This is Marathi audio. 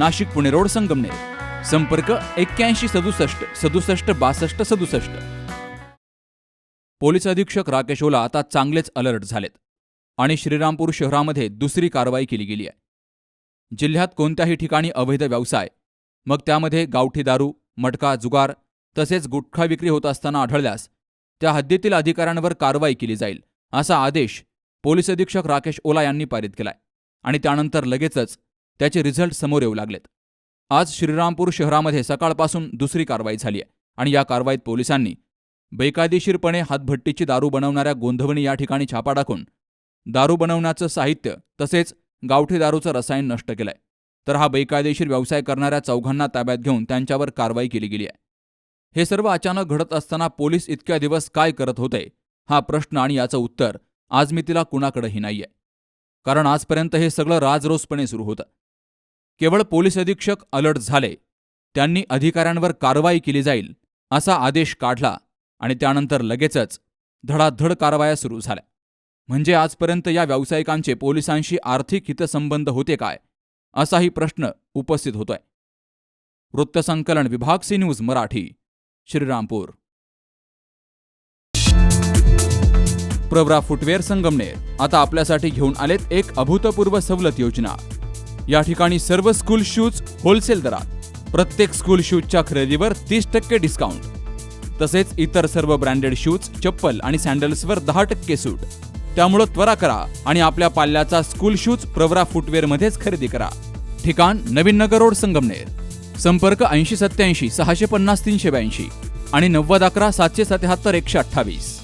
Nashik Pune road Sangamner. संपर्क एक्क्याऐंशी सदुसष्ट सदुसष्ट बासष्ट सदुसष्ट. पोलीस अधीक्षक राकेश ओला आता चांगलेच अलर्ट झालेत. आणि श्रीरामपूर शहरामध्ये दुसरी कारवाई केली गेली आहे. जिल्ह्यात कोणत्याही ठिकाणी अवैध व्यवसाय मग त्यामध्ये गावठी दारू मटका जुगार तसेच गुटखा विक्री होत असताना आढळल्यास त्या हद्दीतील अधिकाऱ्यांवर कारवाई केली जाईल असा आदेश पोलीस अधीक्षक राकेश ओला यांनी पारित केलाय. आणि त्यानंतर लगेचच त्याचे रिझल्ट समोर येऊ लागलेत. आज श्रीरामपूर शहरामध्ये सकाळपासून दुसरी कारवाई झाली आहे आणि या कारवाईत पोलिसांनी बेकायदेशीरपणे हातभट्टीची दारू बनवणाऱ्या गोंधवणी या ठिकाणी छापा टाकून दारू बनवण्याचं साहित्य तसेच गावठी दारूचं रसायन नष्ट केलंय. तर हा बेकायदेशीर व्यवसाय करणाऱ्या चौघांना ताब्यात घेऊन त्यांच्यावर कारवाई केली गेली आहे हे सर्व अचानक घडत असताना पोलीस इतक्या दिवस काय करत होते? हा प्रश्न आणि याचं उत्तर आज मी तिला कुणाकडेही नाहीये. कारण आजपर्यंत हे सगळं राजरोसपणे सुरू होतं. केवळ पोलीस अधीक्षक अलर्ट झाले. त्यांनी अधिकाऱ्यांवर कारवाई केली जाईल असा आदेश काढला आणि त्यानंतर लगेचच धडाधड कारवाया सुरू झाल्या. म्हणजे आजपर्यंत या व्यावसायिकांचे पोलिसांशी आर्थिक हितसंबंध होते काय असाही प्रश्न उपस्थित होतोय. वृत्तसंकलन विभाग C news Marathi Shrirampur. Pravara footwear Sangamner आता आपल्यासाठी घेऊन आलेत एक अभूतपूर्व सवलत योजना. या ठिकाणी सर्व स्कूल शूज होलसेल दरात. प्रत्येक स्कूल शूजच्या खरेदीवर तीस टक्के डिस्काउंट तसेच इतर सर्व ब्रँडेड शूज चप्पल आणि सँडल्सवर दहा टक्के सूट. त्यामुळं त्वरा करा आणि आपल्या पाल्याचा स्कूल शूज प्रवरा फुटवेअरमध्येच खरेदी करा. ठिकाण नवीन नगर रोड संगमनेर. संपर्क ऐंशी सत्याऐंशी सहाशे पन्नास तीनशे ब्याऐंशी आणि नव्वद अकरा सातशे सत्याहत्तर एकशे अठ्ठावीस.